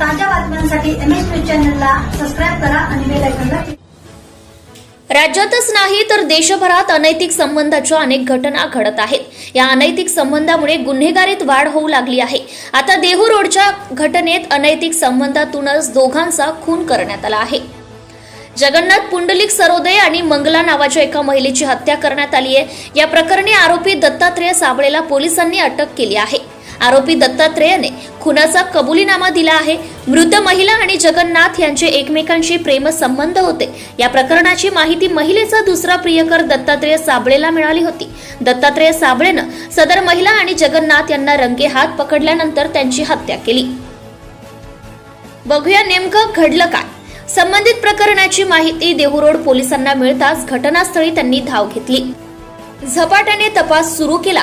ताज्या बातम्यांसाठी M S news चॅनलला सबस्क्राईब करा आणि बेल आयकॉनला राज्यातच नाही तर देशभरात अनैतिक संबंधाच्या अनेक घटना घडत आहेत. या अनैतिक संबंधामुळे गुन्हेगारीत वाढ होऊ लागली आहे. आता देहू रोडच्या घटनेत अनैतिक संबंधातूनच दोघांचा खून करण्यात आला आहे. जगन्नाथ पुंडलिक सरोदय आणि मंगला नावाच्या एका महिलेची हत्या करण्यात आली आहे. या प्रकरणी आरोपी दत्तात्रेय साबळेला पोलिसांनी अटक केली आहे. आरोपी दत्तात्रेयने खुनाचा कबुलीनामा दिला आहे. मृत महिला आणि जगन्नाथ यांचे एकमेकांशी प्रेमसंबंध होते. या प्रकरणाची माहिती महिलेचा दुसरा प्रियकर दत्तात्रेय साबळेला मिळाली होती. दत्तात्रेय साबळेनं सदर महिला आणि जगन्नाथ यांना रंगे हात पकडल्यानंतर त्यांची हत्या केली. बघूया नेमकं घडलं काय. संबंधित प्रकरणाची माहिती देहूरोड पोलिसांना मिळताच घटनास्थळी त्यांनी धाव घेतली. झपाट्याने तपास सुरू केला.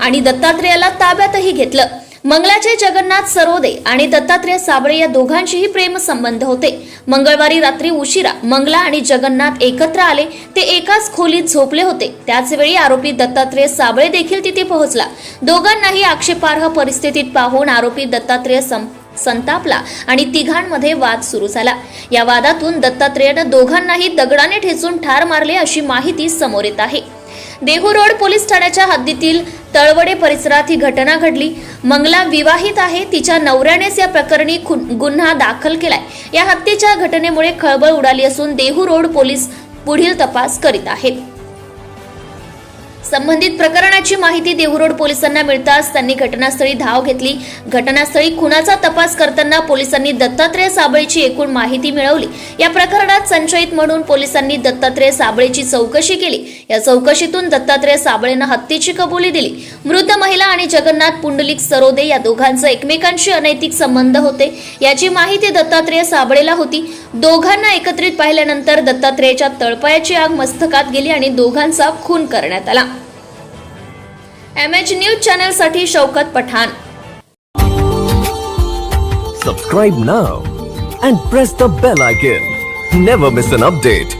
आणि दत्तात्रेयाला ताब्यातही घेतलं. मंगलाचे जगन्नाथ सरोदे आणि दत्तात्रेय साबळे या दोघांशीही प्रेमसंबंध होते. मंगळवारी रात्री उशिरा मंगला आणि जगन्नाथ एकत्र आले. ते एकाच खोलीत झोपले होते. त्याचवेळी आरोपी दत्तात्रेय साबळे देखील तिथे पोहोचला. दोघांनाही आक्षेपार्ह परिस्थितीत पाहून आरोपी दत्तात्रेय सं संतापला आणि तिघांमध्ये वाद सुरू झाला. या वादातून दत्तात्रेयानं दोघांनाही दगडाने ठेचून ठार मारले अशी माहिती समोर येत आहे. देहू रोड पोलीस ठाण्याच्या हद्दीतील तळवडे परिसरात ही घटना घडली. मंगला विवाहित आहे. तिच्या नवऱ्यानेच या प्रकरणी खुन- गुन्हा दाखल केलाय. या हत्येच्या घटनेमुळे खळबळ उडाली असून देहू रोड पोलीस पुढील तपास करीत आहेत. संबंधित प्रकरणाची माहिती देहूरोड पोलिसांना मिळताच त्यांनी घटनास्थळी धाव घेतली. घटनास्थळी खुनाचा तपास करताना पोलिसांनी दत्तात्रेय साबळेची एकूण माहिती मिळवली. या प्रकरणात संशयित म्हणून पोलिसांनी दत्तात्रेय साबळेची चौकशी केली. या चौकशीतून दत्तात्रेय साबळेनं हत्येची कबुली दिली. मृत महिला आणि जगन्नाथ पुंडलिक सरोदे या दोघांचे एकमेकांशी अनैतिक संबंध होते. याची माहिती दत्तात्रेय साबळेला होती. दोघांना एकत्रित पाहिल्यानंतर दत्तात्रेयच्या तळपायाची आग मस्तकात गेली आणि दोघांचा खून करण्यात आला. M H news चॅनलसाठी Shaukat Pathan Subscribe now and press the bell icon. Never miss an update.